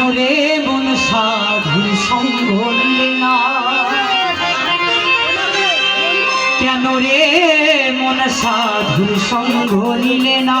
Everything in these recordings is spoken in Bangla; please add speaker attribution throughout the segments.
Speaker 1: সাদরে মন সাধুর সঙ্গ না। কেন রে মন সাধুর সঙ্গ নিলে না?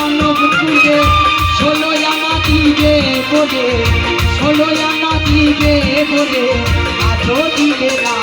Speaker 1: কুকুরে ষোলো আনা দিবে বলে ষোলো আনা দিবে বলে আজও দিবে না।